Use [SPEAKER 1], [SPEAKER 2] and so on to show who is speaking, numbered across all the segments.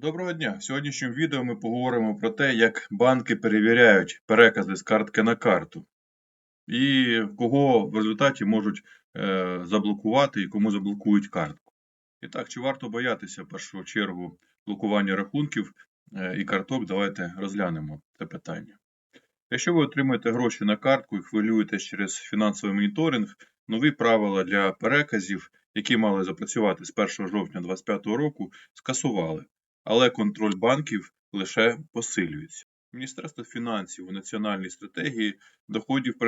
[SPEAKER 1] Доброго дня! В сьогоднішньому відео ми поговоримо про те, як банки перевіряють перекази з картки на карту, і кого в результаті можуть е, заблокувати і кому заблокують картку. І так, чи варто боятися в першу чергу блокування рахунків е, і карток? Давайте розглянемо це питання. Якщо ви отримуєте гроші на картку і хвилюєтесь через фінансовий моніторинг, нові правила для переказів, які мали запрацювати з 1 жовтня 2025 року, скасували але контроль банків лише посилюється. Міністерство фінансів у національній стратегії доходів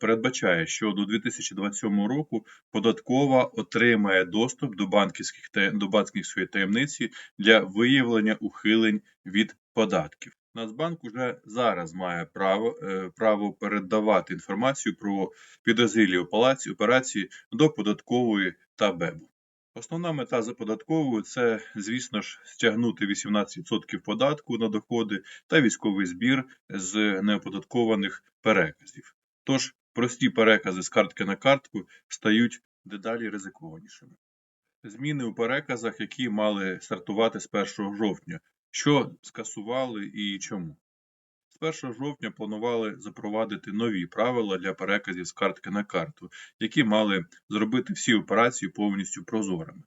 [SPEAKER 1] передбачає, що до 2027 року податкова отримає доступ до банківських до банківської таємниці для виявлення ухилень від податків. Нацбанк уже зараз має право, е, право передавати інформацію про підозрілі операції до податкової та БЕБу. Основна мета за податковою це, звісно ж, стягнути 18% податку на доходи та військовий збір з неоподаткованих переказів. Тож прості перекази з картки на картку стають дедалі ризикованішими. Зміни у переказах, які мали стартувати з 1 жовтня, що скасували і чому. З 1 жовтня планували запровадити нові правила для переказів з картки на карту, які мали зробити всі операції повністю прозорими.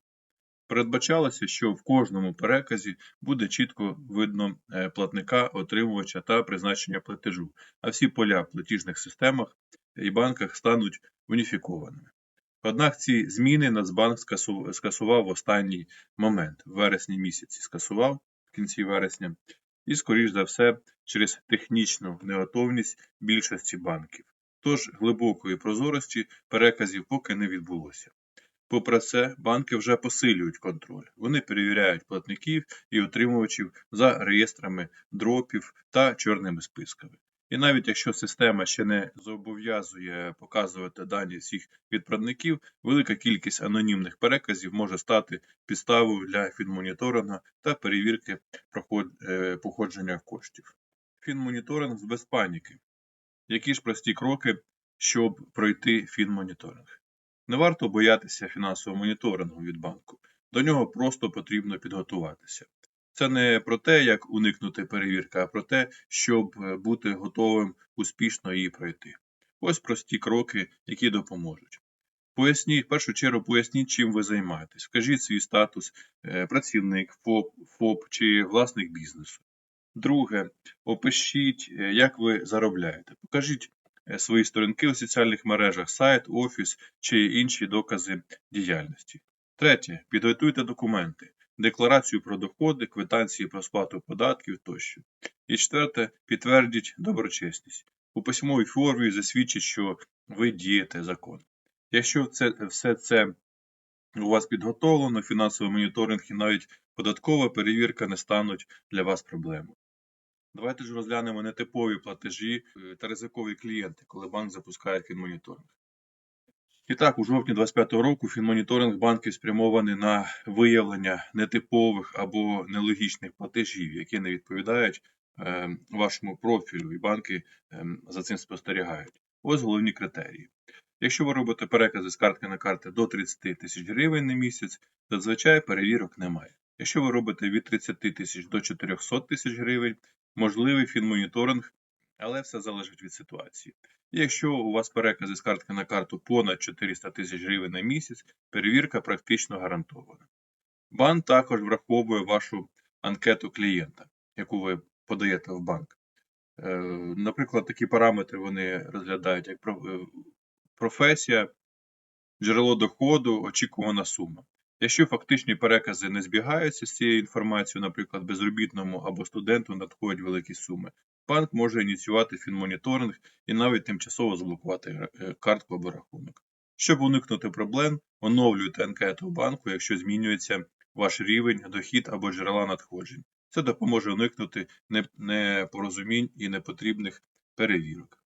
[SPEAKER 1] Передбачалося, що в кожному переказі буде чітко видно е, платника, отримувача та призначення платежу, а всі поля в платіжних системах і банках стануть уніфікованими. Однак ці зміни Нацбанк скасував в останній момент, в вересні місяці скасував в кінці вересня, і, скоріш за все, через технічну неготовність більшості банків. Тож глибокої прозорості переказів поки не відбулося. Попри це, банки вже посилюють контроль. Вони перевіряють платників і отримувачів за реєстрами дропів та чорними списками. І навіть якщо система ще не зобов'язує показувати дані всіх відправників, велика кількість анонімних переказів може стати підставою для фінмоніторингу та перевірки е, походження коштів. Фінмоніторинг без паніки. Які ж прості кроки, щоб пройти фінмоніторинг? Не варто боятися фінансового моніторингу від банку. До нього просто потрібно підготуватися. Це не про те, як уникнути перевірки, а про те, щоб е, бути готовим успішно її пройти. Ось прості кроки, які допоможуть. Поясніть, в першу чергу поясніть, чим ви займаєтесь. Вкажіть свій статус е, працівник, ФОП, ФОП чи власник бізнесу. Друге, опишіть, е, як ви заробляєте. Покажіть свої сторінки у соціальних мережах, сайт, офіс чи інші докази діяльності. Третє, підготуйте документи, декларацію про доходи, квитанції про сплату податків тощо. І четверте, підтвердіть доброчесність. У письмовій формі засвідчить, що ви дієте закон. Якщо це, все це у вас підготовлено, фінансовий моніторинг і навіть податкова перевірка не стануть для вас проблемою. Давайте ж розглянемо нетипові платежі е, та ризикові клієнти, коли банк запускає фінмоніторинг. І так, у жовтні 2025 року фінмоніторинг банків спрямований на виявлення нетипових або нелогічних платежів, які не відповідають е, вашому профілю, і банки е, за цим спостерігають. Ось головні критерії. Якщо ви робите перекази з картки на карти до 30 тисяч гривень на місяць, зазвичай перевірок немає. Якщо ви робите від 30 тисяч до 400 тисяч гривень, можливий фінмоніторинг, але все залежить від ситуації. Якщо у вас перекази з картки на карту понад 400 тисяч гривень на місяць, перевірка практично гарантована. Банк також враховує вашу анкету клієнта, яку ви подаєте в банк. Е, Наприклад, такі параметри вони розглядають як е, професія, джерело доходу, очікувана сума. Якщо фактичні перекази не збігаються з цією інформацією, наприклад, безробітному або студенту надходять великі суми, банк може ініціювати фінмоніторинг і навіть тимчасово заблокувати е, картку або рахунок. Щоб уникнути проблем, оновлюйте анкету банку, якщо змінюється ваш рівень, дохід або джерела надходжень. Це допоможе уникнути непорозумінь і непотрібних перевірок.